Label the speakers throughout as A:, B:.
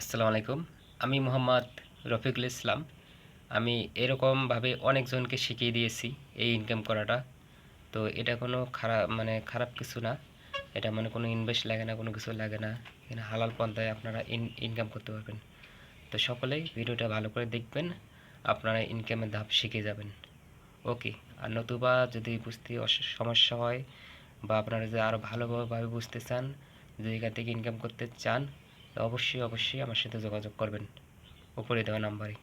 A: আসসালামু আলাইকুম আমি মোহাম্মদ রফিকুল ইসলাম আমি এরকমভাবে অনেকজনকে শিখিয়ে দিয়েছি এই ইনকাম করাটা তো এটা কোনো খারাপ মানে খারাপ কিছু না এটা মানে কোনো ইনভেস্ট লাগে না কোনো কিছু লাগে না এখানে হালাল পন্থায় আপনারা ইনকাম করতে পারবেন তো সকলেই ভিডিওটা ভালো করে দেখবেন আপনারা ইনকামের ধাপ শিখে যাবেন ওকে আর নতুবা যদি বুঝতে সমস্যা হয় বা আপনারা যদি আরও ভালোভাবে বুঝতে চান যদি এখান থেকে ইনকাম করতে চান অবশ্যই অবশ্যই আমার সাথে যোগাযোগ করবেন উপরে দেওয়া নাম্বারে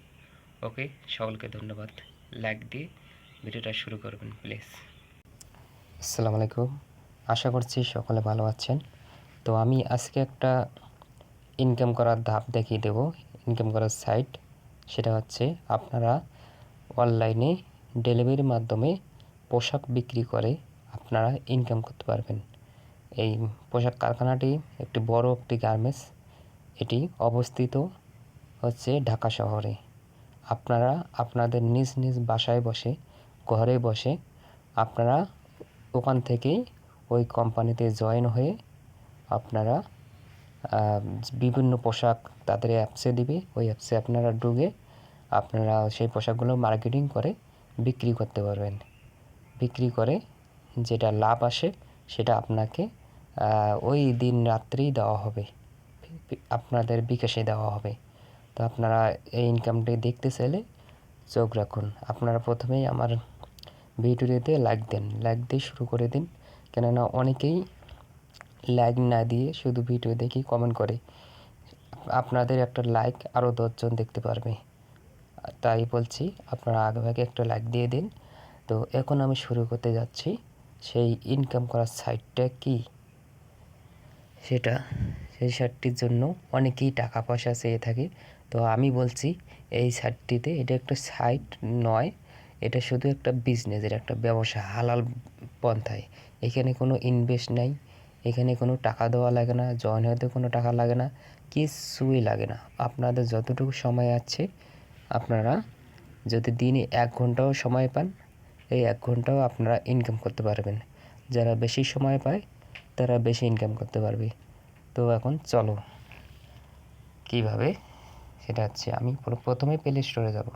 A: ওকে সকলকে ধন্যবাদ লাইক দিয়ে ভিডিওটা শুরু করবেন প্লিজ
B: আসসালামু আলাইকুম আশা করছি সকলে ভালো আছেন তো আমি আজকে একটা ইনকাম করার ধাপ দেখিয়ে দেব ইনকাম করার সাইট সেটা হচ্ছে আপনারা অনলাইনে ডেলিভারির মাধ্যমে পোশাক বিক্রি করে আপনারা ইনকাম করতে পারবেন এই পোশাক কারখানাটি একটি বড় একটি গার্মেন্টস এটি অবস্থিত হচ্ছে ঢাকা শহরে আপনারা আপনাদের নিজ নিজ বাসায় বসে ঘরে বসে আপনারা ওখান থেকেই ওই কোম্পানিতে জয়েন হয়ে আপনারা বিভিন্ন পোশাক তাদের অ্যাপসে দিবে ওই অ্যাপসে আপনারা ঢুকে আপনারা সেই পোশাকগুলো মার্কেটিং করে বিক্রি করতে পারবেন বিক্রি করে যেটা লাভ আসে সেটা আপনাকে ওই দিন রাত্রেই দেওয়া হবে আপনাদের বিকাশে দেওয়া হবে তো আপনারা এই ইনকামটি দেখতে চাইলে চোখ রাখুন আপনারা প্রথমেই আমার ভিডিওটিতে লাইক দেন লাইক দিয়ে শুরু করে দিন কেননা অনেকেই লাইক না দিয়ে শুধু ভিডিও দেখেই কমেন্ট করে আপনাদের একটা লাইক আরও দশজন দেখতে পারবে তাই বলছি আপনারা আগেভাগে একটা লাইক দিয়ে দিন তো এখন আমি শুরু করতে যাচ্ছি সেই ইনকাম করার সাইটটা কী সেটা সেই শার্টটির জন্য অনেকেই টাকা পয়সা চেয়ে থাকে তো আমি বলছি এই শার্টটিতে এটা একটা সাইট নয় এটা শুধু একটা বিজনেসের একটা ব্যবসা হালাল পন্থায় এখানে কোনো ইনভেস্ট নাই এখানে কোনো টাকা দেওয়া লাগে না জয়েন হতে কোনো টাকা লাগে না কিছুই লাগে না আপনাদের যতটুকু সময় আছে আপনারা যদি দিনে এক ঘন্টাও সময় পান এই এক ঘন্টাও আপনারা ইনকাম করতে পারবেন যারা বেশি সময় পায় তোরা বেশি ইনকাম করতে পারবে তো এখন চলো কিভাবে সেটা হচ্ছে আমি প্রথমে প্লে স্টোরে যাব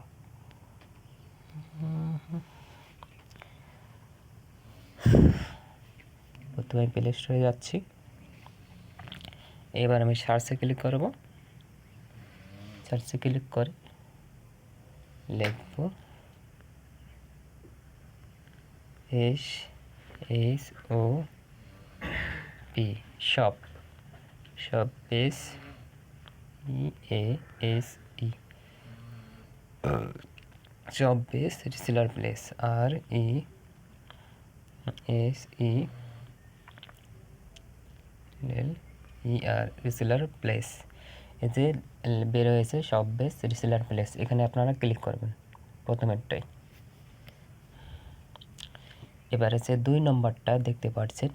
B: প্রথমে প্লে স্টোরে যাচ্ছি এবার আমি সার্চে ক্লিক করব সার্চে ক্লিক করে লিখব S S O P shop shop S E A S E shop base reseller place R E S E L E R reseller place এতে বের হয়েছে সব বেস রিসিলার প্লেস এখানে আপনারা ক্লিক করবেন প্রথমেরটাই এবার আছে দুই নম্বরটা দেখতে পাচ্ছেন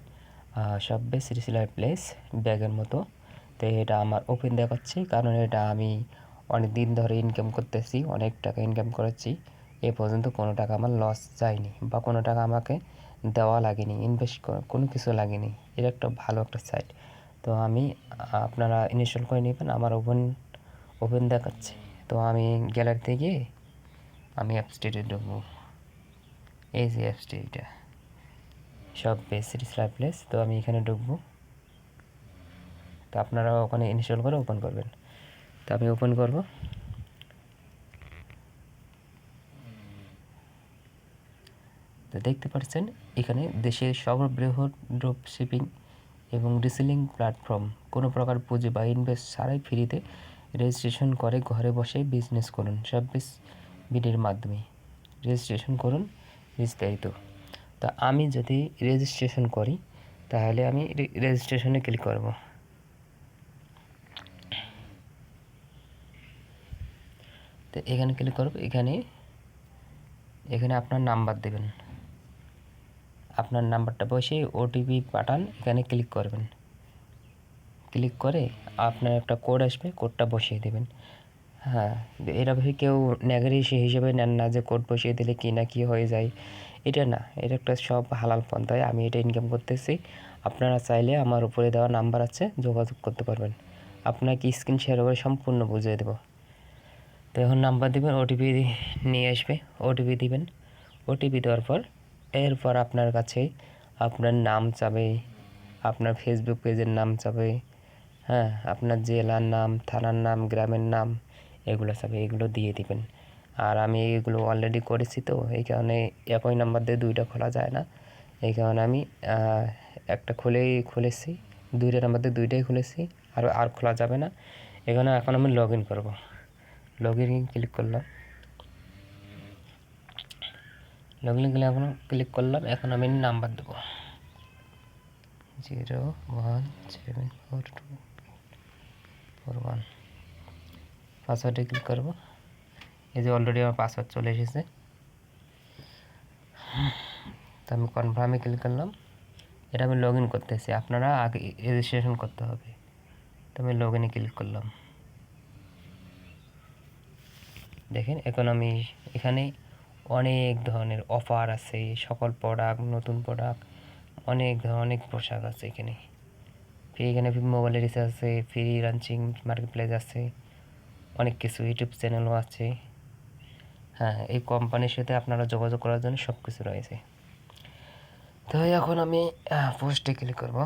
B: সব্যে শ্রীশিলার প্লেস ব্যাগের মতো তো এটা আমার ওপেন দেখাচ্ছি কারণ এটা আমি অনেক দিন ধরে ইনকাম করতেছি অনেক টাকা ইনকাম করেছি এ পর্যন্ত কোনো টাকা আমার লস যায়নি বা কোনো টাকা আমাকে দেওয়া লাগেনি ইনভেস্ট কোনো কিছু লাগেনি এটা একটা ভালো একটা সাইট তো আমি আপনারা ইনস্টল করে নেবেন আমার ওপেন ওপেন দেখাচ্ছে তো আমি গ্যালারিতে গিয়ে আমি অ্যাপস্টেটে ঢুকবো এই যে অ্যাপসটি সব বেসির প্লেস তো আমি এখানে ঢুকবো তো আপনারা ওখানে ইনস্টল করে ওপেন করবেন তো আমি ওপেন করব তো দেখতে পাচ্ছেন এখানে দেশের সর্ববৃহৎ ড্রপ শিপিং এবং রিসেলিং প্ল্যাটফর্ম কোনো প্রকার পুঁজি বা ইনভেস্ট ছাড়াই ফ্রিতে রেজিস্ট্রেশন করে ঘরে বসে বিজনেস করুন সাব্বিশ বিডের মাধ্যমে রেজিস্ট্রেশন করুন বিস্তারিত তা আমি যদি রেজিস্ট্রেশন করি তাহলে আমি রেজিস্ট্রেশনে ক্লিক করব তো এখানে ক্লিক করব এখানে এখানে আপনার নাম্বার দেবেন আপনার নাম্বারটা বসে ওটিপি পাঠান এখানে ক্লিক করবেন ক্লিক করে আপনার একটা কোড আসবে কোডটা বসিয়ে দেবেন হ্যাঁ এরা কেউ নেগারি হিসেবে নেন না যে কোড বসিয়ে দিলে কী না কী হয়ে যায় এটা না এটা একটা সব হালাল পন্থায় আমি এটা ইনকাম করতেছি আপনারা চাইলে আমার উপরে দেওয়া নাম্বার আছে যোগাযোগ করতে পারবেন আপনাকে স্ক্রিন শেয়ার করে সম্পূর্ণ বুঝিয়ে দেবো তো এখন নাম্বার দেবেন ওটিপি নিয়ে আসবে ওটিপি দিবেন ওটিপি দেওয়ার পর এরপর আপনার কাছে আপনার নাম চাবে আপনার ফেসবুক পেজের নাম চাবে হ্যাঁ আপনার জেলার নাম থানার নাম গ্রামের নাম এগুলো চাবে এগুলো দিয়ে দিবেন আর আমি এগুলো অলরেডি করেছি তো এই কারণে একই নাম্বার দিয়ে দুইটা খোলা যায় না এই কারণে আমি একটা খুলেই খুলেছি দুইটা নাম্বার দিয়ে দুইটাই খুলেছি আর আর খোলা যাবে না এখানে এখন আমি লগ ইন করবো লগ ইন ক্লিক করলাম লগ ইন করলে এখন ক্লিক করলাম এখন আমি নাম্বার দেবো zero one seven four two four one পাসওয়ার্ডে ক্লিক করবো এই যে অলরেডি আমার পাসওয়ার্ড চলে এসেছে তো আমি কনফার্মে ক্লিক করলাম এটা আমি লগ ইন করতেছি আপনারা আগে রেজিস্ট্রেশন করতে হবে তো আমি লগ ইনে ক্লিক করলাম দেখেন এখন আমি এখানে অনেক ধরনের অফার আছে সকল প্রোডাক্ট নতুন প্রোডাক্ট অনেক ধরনের অনেক পোশাক আছে এখানে ফ্রি এখানে মোবাইলের রিচার্জ আছে ফ্রি রাঞ্চিং মার্কেট প্লেস আছে অনেক কিছু ইউটিউব চ্যানেলও আছে হ্যাঁ এই কোম্পানির সাথে আপনারা যোগাযোগ করার জন্য সব কিছু রয়েছে তো এখন আমি পোস্টে ক্লিক করব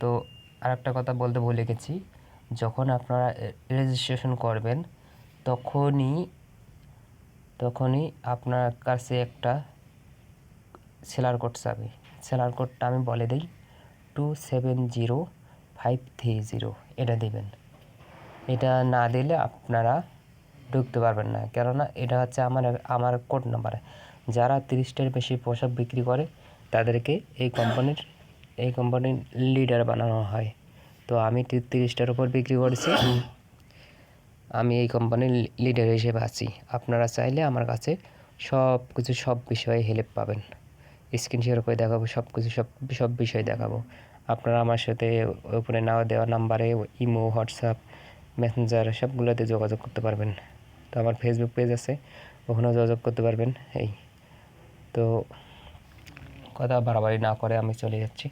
B: তো আর একটা কথা বলতে ভুলে গেছি যখন আপনারা রেজিস্ট্রেশন করবেন তখনই তখনই আপনার কাছে একটা সেলার কোড চাবে সেলার কোডটা আমি বলে দিই two seven zero five three zero এটা দেবেন এটা না দিলে আপনারা ঢুকতে পারবেন না কেননা এটা হচ্ছে আমার আমার কোড নাম্বার যারা তিরিশটার বেশি পোশাক বিক্রি করে তাদেরকে এই কোম্পানির এই কোম্পানির লিডার বানানো হয় তো আমি তিরিশটার উপর বিক্রি করেছি আমি এই কোম্পানির লিডার হিসেবে আছি আপনারা চাইলে আমার কাছে সব কিছু সব বিষয়ে হেল্প পাবেন স্ক্রিন শেয়ার করে দেখাবো সব কিছু সব সব বিষয় দেখাবো আপনারা আমার সাথে ওপরে নাও দেওয়া নাম্বারে ইমো হোয়াটসঅ্যাপ মেসেঞ্জার সবগুলোতে যোগাযোগ করতে পারবেন তো আমার ফেসবুক পেজ আছে ওখানেও যোগাযোগ করতে পারবেন এই তো কথা বাড়াবাড়ি না করে আমি চলে যাচ্ছি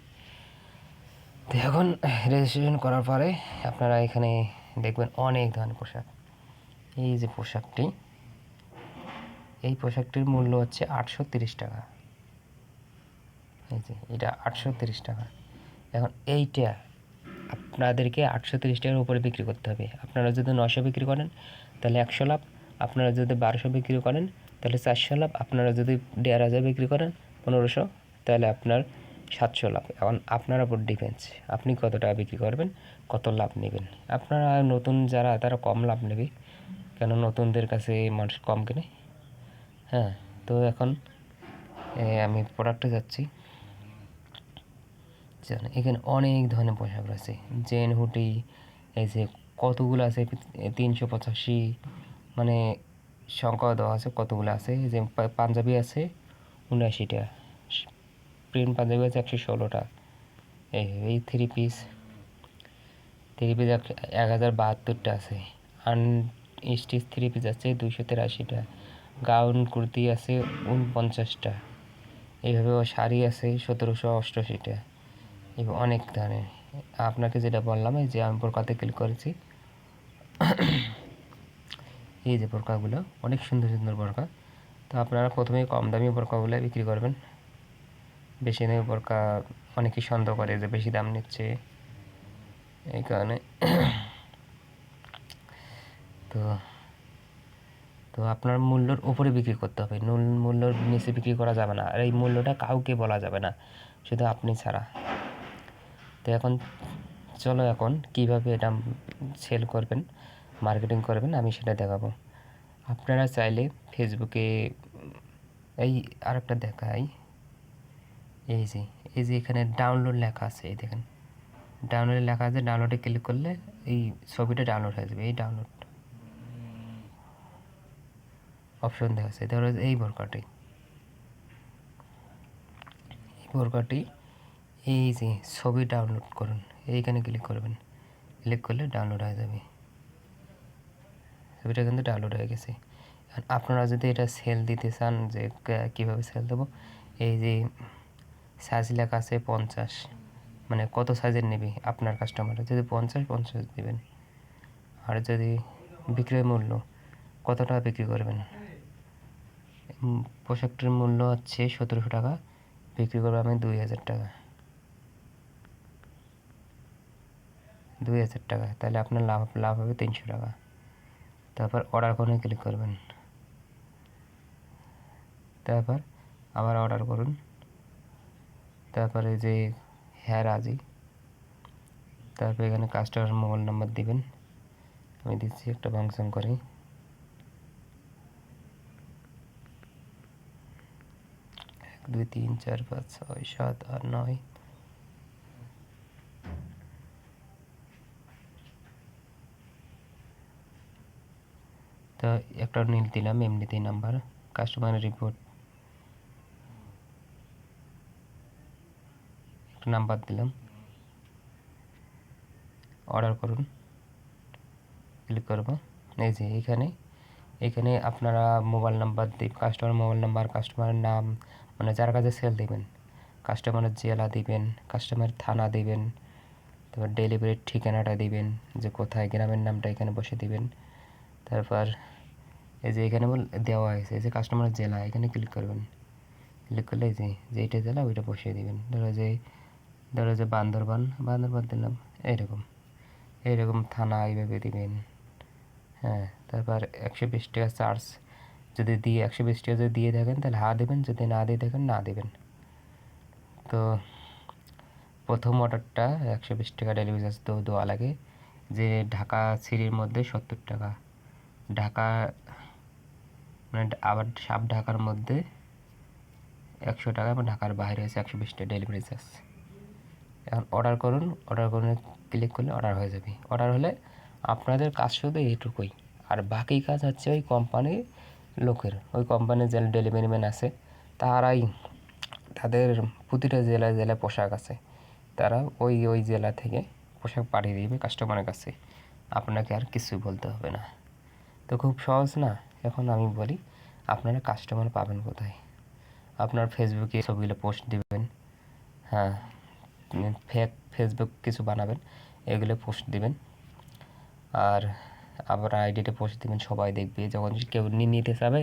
B: তো এখন রেজিস্ট্রেশন করার পরে আপনারা এখানে দেখবেন অনেক ধরনের পোশাক এই যে পোশাকটি এই পোশাকটির মূল্য হচ্ছে আটশো তিরিশ টাকা এই যে এটা আটশো তিরিশ টাকা এখন এইটা আপনাদেরকে আটশো তিরিশ টাকার উপরে বিক্রি করতে হবে আপনারা যদি নশো বিক্রি করেন তাহলে একশো লাভ আপনারা যদি বারোশো বিক্রি করেন তাহলে চারশো লাভ আপনারা যদি দেড় হাজার বিক্রি করেন পনেরোশো তাহলে আপনার সাতশো লাভ এখন আপনার উপর ডিপেন্ডস আপনি কত টাকা বিক্রি করবেন কত লাভ নেবেন আপনারা নতুন যারা তারা কম লাভ নেবে কেন নতুনদের কাছে মানুষ কম কেনে হ্যাঁ তো এখন আমি প্রোডাক্টে যাচ্ছি যেমন এখানে অনেক ধরনের পোশাক রয়েছে জেন হুটি এই যে কতগুলো আছে তিনশো পঁচাশি মানে সংখ্যা দেওয়া আছে কতগুলো আছে যে পাঞ্জাবি আছে উনআশিটা প্রিন্ট পাঞ্জাবি আছে একশো ষোলোটা এই এই থ্রি পিস থ্রি পিস এক হাজার বাহাত্তরটা আছে আন স্টিচ থ্রি পিস আছে দুশো তেরাশিটা গাউন কুর্তি আছে উনপঞ্চাশটা এইভাবে শাড়ি আছে সতেরোশো অষ্টআশিটা এবং অনেক ধরনের আপনাকে যেটা বললাম এই যে আমি পোকাতে ক্লিক করেছি এই যে পোকাগুলো অনেক সুন্দর সুন্দর পোকা তো আপনারা প্রথমেই কম দামি পোকাগুলো বিক্রি করবেন বেশি দামি পোকা অনেকেই সন্দেহ করে যে বেশি দাম নিচ্ছে এই কারণে তো তো আপনার মূল্যর উপরে বিক্রি করতে হবে মূল্যর নিচে বিক্রি করা যাবে না আর এই মূল্যটা কাউকে বলা যাবে না শুধু আপনি ছাড়া তো এখন চলো এখন কিভাবে এটা সেল করবেন মার্কেটিং করবেন আমি সেটা দেখাবো আপনারা চাইলে ফেসবুকে এই আর একটা দেখাই এই যে এই যে এখানে ডাউনলোড লেখা আছে এই দেখেন ডাউনলোডে লেখা আছে ডাউনলোডে ক্লিক করলে এই ছবিটা ডাউনলোড হয়ে যাবে এই ডাউনলোড অপশন দেখাচ্ছে ধরো এই বোরকাটি এই বোরকাটি এই যে ছবি ডাউনলোড করুন এইখানে ক্লিক করবেন ক্লিক করলে ডাউনলোড হয়ে যাবে ছবিটা কিন্তু ডাউনলোড হয়ে গেছে আর আপনারা যদি এটা সেল দিতে চান যে কীভাবে সেল দেবো এই যে সাইজ লেখা আছে পঞ্চাশ মানে কত সাইজের নেবে আপনার কাস্টমার যদি পঞ্চাশ পঞ্চাশ দেবেন আর যদি বিক্রয় মূল্য কত টাকা বিক্রি করবেন পোশাকটির মূল্য হচ্ছে সতেরোশো টাকা বিক্রি করবো আমি দুই হাজার টাকা দুই হাজার টাকা তাহলে আপনার লাভ লাভ হবে তিনশো টাকা তারপর অর্ডার করুন ক্লিক করবেন তারপর আবার অর্ডার করুন তারপরে যে হ্যাঁ রাজি তারপর এখানে কাস্টমার মোবাইল নাম্বার দেবেন আমি দিচ্ছি একটা ফাংশন করি এক দুই তিন চার পাঁচ ছয় সাত আট নয় তো একটা নীল দিলাম এমনিতেই নাম্বার কাস্টমার রিপোর্ট একটা নাম্বার দিলাম অর্ডার করুন ক্লিক করবো এই যে এখানে এখানে আপনারা মোবাইল নাম্বার দিই কাস্টমার মোবাইল নাম্বার কাস্টমারের নাম মানে যার কাছে সেল দিবেন কাস্টমারের জেলা দিবেন কাস্টমার থানা দিবেন তারপর ডেলিভারির ঠিকানাটা দিবেন যে কোথায় গ্রামের নামটা এখানে বসে দিবেন তারপর এই যে এখানে বল দেওয়া হয়েছে এই যে কাস্টমার জেলা এখানে ক্লিক করবেন ক্লিক করলে এই যে যেইটা জেলা ওইটা বসিয়ে দেবেন ধরো যে ধরো যে বান্দরবান বান্দরবান দিলাম এইরকম এইরকম থানা এইভাবে দিবেন হ্যাঁ তারপর একশো বিশ টাকা চার্জ যদি দিয়ে একশো বিশ টাকা যদি দিয়ে থাকেন তাহলে হা দেবেন যদি না দিয়ে থাকেন না দেবেন তো প্রথম অর্ডারটা একশো বিশ টাকা ডেলিভারি চার্জ দেওয়া লাগে যে ঢাকা সিঁড়ির মধ্যে সত্তর টাকা ঢাকা মানে আবার সাপ ঢাকার মধ্যে একশো টাকা এবং ঢাকার বাইরে হয়েছে একশো বিশ টাকা ডেলিভারি চার্জ এখন অর্ডার করুন অর্ডার করুন ক্লিক করলে অর্ডার হয়ে যাবে অর্ডার হলে আপনাদের কাজ শুধু এইটুকুই আর বাকি কাজ হচ্ছে ওই কোম্পানির লোকের ওই কোম্পানির যে ডেলিভারি ম্যান আছে তারাই তাদের প্রতিটা জেলায় জেলায় পোশাক আছে তারা ওই ওই জেলা থেকে পোশাক পাঠিয়ে দিবে কাস্টমারের কাছে আপনাকে আর কিছু বলতে হবে না তো খুব সহজ না এখন আমি বলি আপনারা কাস্টমার পাবেন কোথায় আপনার ফেসবুকে ছবিগুলো পোস্ট দিবেন হ্যাঁ ফেক ফেসবুক কিছু বানাবেন এগুলো পোস্ট দিবেন আর আবার আইডিটা পোস্ট দিবেন সবাই দেখবে যখন কেউ নিতে চাবে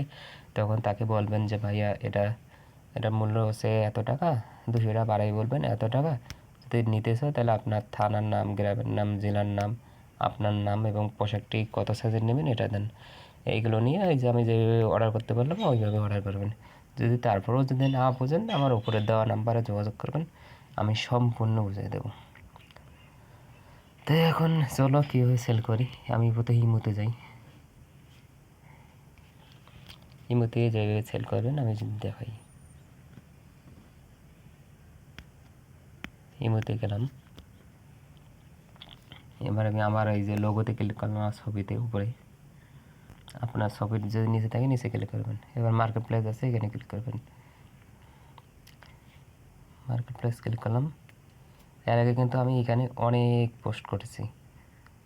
B: তখন তাকে বলবেন যে ভাইয়া এটা এটার মূল্য হচ্ছে এত টাকা দুশো টাকা বাড়াই বলবেন এত টাকা যদি নিতে চাও তাহলে আপনার থানার নাম গ্রামের নাম জেলার নাম আপনার নাম এবং পোশাকটি কত সাইজের নেবেন এটা দেন এইগুলো নিয়ে এই যে আমি যেভাবে অর্ডার করতে পারলাম ওইভাবে অর্ডার করবেন যদি তারপরেও যদি না বোঝেন আমার উপরে দেওয়া নাম্বারে যোগাযোগ করবেন আমি সম্পূর্ণ বুঝিয়ে দেবো তো এখন চলো কীভাবে সেল করি আমি প্রথমে হিমুতে যাই হিমুতে যেভাবে সেল করবেন আমি দেখাই হিমুতে গেলাম এবার আমি আমার এই যে লোগোতে ক্লিক করলাম আর ছবিতে উপরে আপনার ছবির যদি নিচে থাকে নিচে ক্লিক করবেন এবার মার্কেট প্লেস আছে এখানে ক্লিক করবেন মার্কেট প্লেস ক্লিক করলাম এর আগে কিন্তু আমি এখানে অনেক পোস্ট করেছি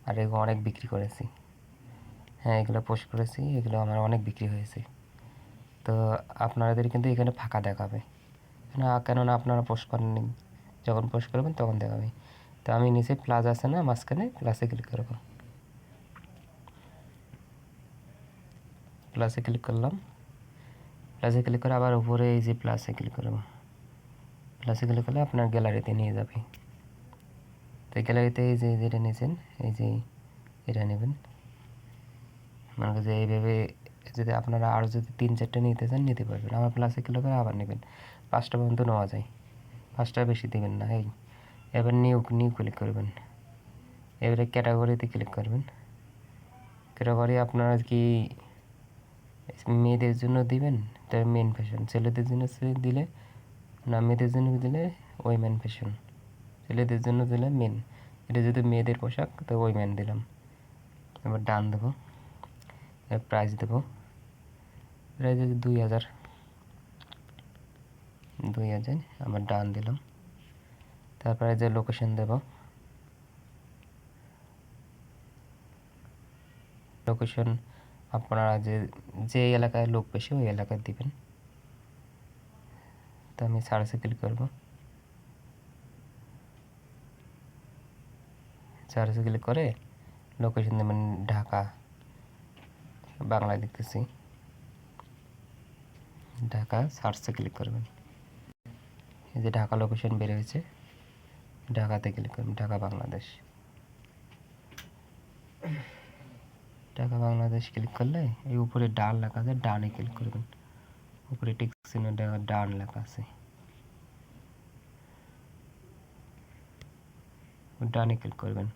B: আর এগুলো অনেক বিক্রি করেছি হ্যাঁ এগুলো পোস্ট করেছি এগুলো আমার অনেক বিক্রি হয়েছে তো আপনাদের কিন্তু এখানে ফাঁকা দেখাবে কেননা আপনারা পোস্ট করেননি যখন পোস্ট করবেন তখন দেখাবে তো আমি নিচে প্লাস আছে না মাঝখানে প্লাসে ক্লিক করব প্লাসে ক্লিক করলাম প্লাসে ক্লিক করে আবার উপরে এই যে প্লাসে ক্লিক করব প্লাসে ক্লিক করলে আপনার গ্যালারিতে নিয়ে যাবে তো গ্যালারিতে এই যে যেটা নিয়েছেন এই যে এটা নেবেন মানে যে এইভাবে যদি আপনারা আরও যদি তিন চারটে নিতে চান নিতে পারবেন আমার প্লাসে ক্লিক করে আবার নেবেন পাঁচটা পর্যন্ত নেওয়া যায় পাঁচটা বেশি দেবেন না এই এবার নিউ নিউ ক্লিক করবেন এবারে ক্যাটাগরিতে ক্লিক করবেন ক্যাটাগরি আপনারা কি মেয়েদের জন্য দিবেন তার মেন ফ্যাশন ছেলেদের জন্য দিলে না মেয়েদের জন্য দিলে ওইমেন ফ্যাশন ছেলেদের জন্য দিলে মেন এটা যদি মেয়েদের পোশাক তো ওইমেন দিলাম এবার ডান দেবো এবার প্রাইস দেবো প্রাইস দুই হাজার দুই হাজার আবার ডান দিলাম তারপরে যে লোকেশন দেব লোকেশন আপনারা যে যে এলাকায় লোক বেশি ওই এলাকায় দিবেন তো আমি সার্চে ক্লিক করব সার্চে ক্লিক করে লোকেশন দেবেন ঢাকা বাংলায় দেখতেছি ঢাকা সার্চে ক্লিক করবেন এই যে ঢাকা লোকেশন বের হয়েছে ঢাকাতে ক্লিক করুন ঢাকা বাংলাদেশ ঢাকা বাংলাদেশ ক্লিক করলে এই উপরে ডান লেখা আছে ডানে ক্লিক করবেন উপরে টিক চিহ্ন ডান লেখা আছে ডানে ক্লিক করবেন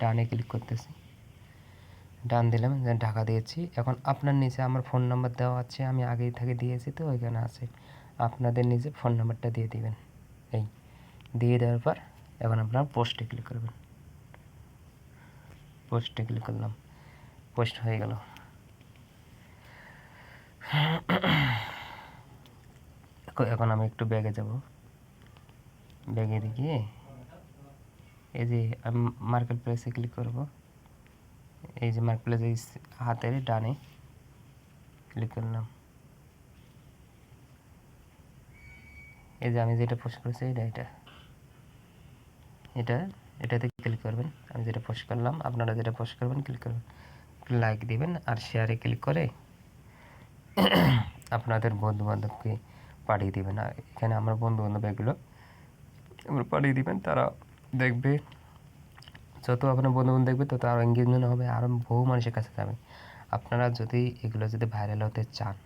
B: ডানে ক্লিক করতেছি ডান দিলাম ঢাকা দিয়েছি এখন আপনার নিচে আমার ফোন নাম্বার দেওয়া আছে আমি আগেই থেকে দিয়েছি তো ওইখানে আছে আপনাদের নিজে ফোন নাম্বারটা দিয়ে দিবেন দিয়ে দেওয়ার পর এখন আপনার পোস্টে ক্লিক করবেন পোস্টে ক্লিক করলাম পোস্ট হয়ে গেল এখন আমি একটু ব্যাগে যাব ব্যাগে গিয়ে এই যে আমি মার্কেট প্লেসে ক্লিক করব এই যে মার্কেট প্লেসে হাতের ডানে ক্লিক করলাম এই যে আমি যেটা পোস্ট করেছি এটা এটা এটা এটাতে ক্লিক করবেন আমি যেটা পোস্ট করলাম আপনারা যেটা পোস্ট করবেন ক্লিক করবেন লাইক দিবেন আর শেয়ারে ক্লিক করে আপনাদের বন্ধু বান্ধবকে পাঠিয়ে দেবেন আর এখানে আমার বন্ধু বান্ধব এগুলো এগুলো পাঠিয়ে দেবেন তারা দেখবে যত আপনার বন্ধু বান্ধব দেখবে তত আরও এঙ্গেজমেন্ট হবে আরও বহু মানুষের কাছে যাবে আপনারা যদি এগুলো যদি ভাইরাল হতে চান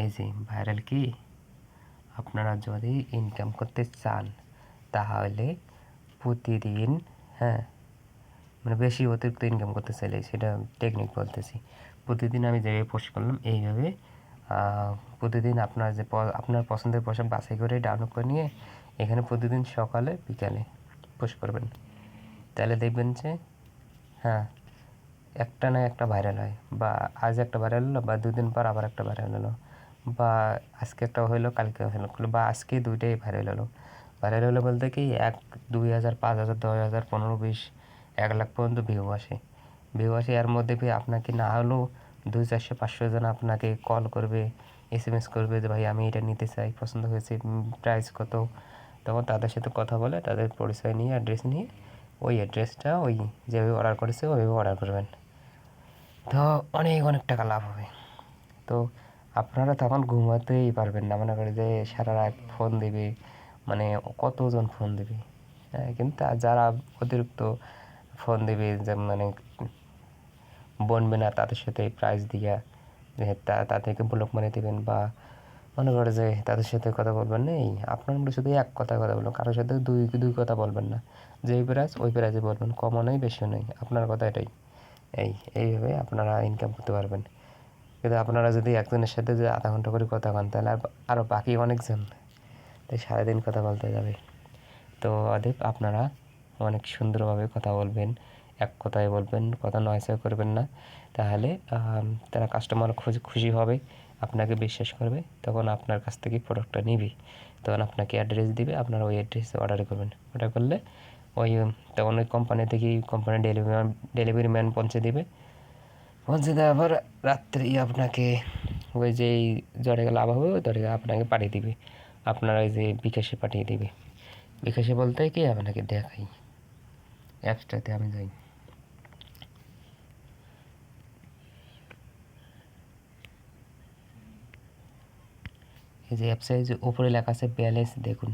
B: এই যে ভাইরাল কি আপনারা যদি ইনকাম করতে চান তাহলে প্রতিদিন হ্যাঁ মানে বেশি অতিরিক্ত ইনকাম করতে চাইলে সেটা টেকনিক বলতেছি প্রতিদিন আমি যেভাবে পোস্ট করলাম এইভাবে প্রতিদিন আপনার যে আপনার পছন্দের পোশাক বাছাই করে ডাউনলোড করে নিয়ে এখানে প্রতিদিন সকালে বিকালে পোস্ট করবেন তাহলে দেখবেন যে হ্যাঁ একটা না একটা ভাইরাল হয় বা আজ একটা ভাইরাল হলো বা দুদিন পর আবার একটা ভাইরাল হলো বা আজকে একটা হলো কালকে হইলো বা আজকে দুইটাই ভাইরাল হলো ভাইরাল হলে বলতে কি এক দুই হাজার পাঁচ হাজার দশ হাজার পনেরো বিশ এক লাখ পর্যন্ত ভিউ আসে ভিউ আসে এর মধ্যে আপনাকে না হলেও দুই চারশো পাঁচশো জন আপনাকে কল করবে এস এম এস করবে যে ভাই আমি এটা নিতে চাই পছন্দ হয়েছে প্রাইস কত তখন তাদের সাথে কথা বলে তাদের পরিচয় নিয়ে অ্যাড্রেস নিয়ে ওই অ্যাড্রেসটা ওই যেভাবে অর্ডার করেছে ওইভাবে অর্ডার করবেন তো অনেক অনেক টাকা লাভ হবে তো আপনারা তখন ঘুমাতেই পারবেন না মনে করি যে সারা রাত ফোন দেবে মানে কতজন ফোন দেবে হ্যাঁ, কিন্তু যারা অতিরিক্ত ফোন দেবে যে মানে বনবে না তাদের সাথে প্রাইজ দিয়া তাদেরকে ব্লক মানে দেবেন বা মনে করে যে তাদের সাথে কথা বলবেন নেই আপনার মধ্যে শুধু এক কথা কথা বলবেন কারোর সাথে দুই দুই কথা বলবেন না যেই প্রাইজ ওই প্রাইজে বলবেন কমও নেই বেশিও নেই আপনার কথা এটাই এই এইভাবে আপনারা ইনকাম করতে পারবেন কিন্তু আপনারা যদি একজনের সাথে যে আধা ঘন্টা করে কথা হন তাহলে আরও বাকি অনেকজন তাই সারাদিন কথা বলতে যাবে তো অদীপ আপনারা অনেক সুন্দরভাবে কথা বলবেন এক কথায় বলবেন কথা নয়সয় করবেন না তাহলে তারা কাস্টমার খুশি হবে আপনাকে বিশ্বাস করবে তখন আপনার কাছ থেকে প্রোডাক্টটা নিবি তখন আপনাকে অ্যাড্রেস দিবে আপনারা ওই অ্যাড্রেসে অর্ডার করবেন অর্ডার করলে ওই তখন ওই কোম্পানি থেকে কোম্পানি ডেলিভারি ডেলিভারি ম্যান পৌঁছে দেবে পৌঁছে দেওয়ার পর রাত্রেই আপনাকে ওই যেই জ্বরে লাভ হবে ওই জ্বরে আপনাকে পাঠিয়ে দিবে আপনারা ওই যে বিকাশে পাঠিয়ে দেবে বিকাশে বলতে কি আপনাকে দেখাই অ্যাপসটাতে আমি যাই এই যে অ্যাপসে যে উপরে লেখা আছে ব্যালেন্স দেখুন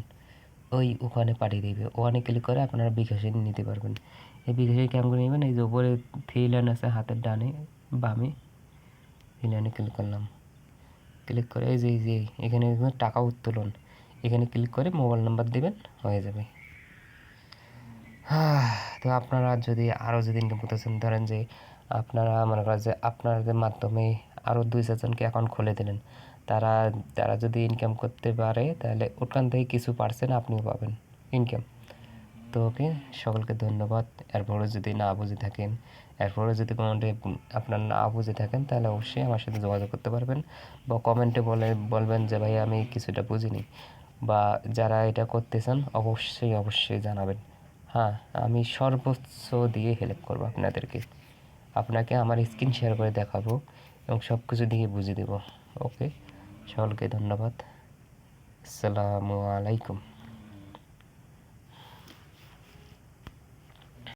B: ওই ওখানে পাঠিয়ে দেবে ওখানে ক্লিক করে আপনারা বিকাশে নিতে পারবেন এই বিকাশে কেমন করে নেবেন এই যে উপরে থ্রি লাইন আছে হাতের ডানে বামে থ্রি লাইনে ক্লিক করলাম ক্লিক করে এই যে এই যে এখানে টাকা উত্তোলন এখানে ক্লিক করে মোবাইল নাম্বার দেবেন হয়ে যাবে হ্যাঁ তো আপনারা যদি আরও যদি ইনকাম চান ধরেন যে আপনারা মনে করেন যে আপনাদের মাধ্যমে আরও দুই চারজনকে অ্যাকাউন্ট খুলে দিলেন তারা তারা যদি ইনকাম করতে পারে তাহলে ওখান থেকে কিছু পার্সেন্ট আপনিও পাবেন ইনকাম তো ওকে সকলকে ধন্যবাদ এরপরও যদি না বুঝে থাকেন এরপরে যদি কমেন্টে আপনার না বুঝে থাকেন তাহলে অবশ্যই আমার সাথে যোগাযোগ করতে পারবেন বা কমেন্টে বলে বলবেন যে ভাই আমি কিছুটা বুঝিনি বা যারা এটা করতে চান অবশ্যই অবশ্যই জানাবেন হ্যাঁ আমি সর্বোচ্চ দিয়ে হেল্প করব আপনাদেরকে আপনাকে আমার স্ক্রিন শেয়ার করে দেখাবো এবং সব কিছু দিয়ে বুঝিয়ে দেবো ওকে সকলকে ধন্যবাদ আসসালামু আলাইকুম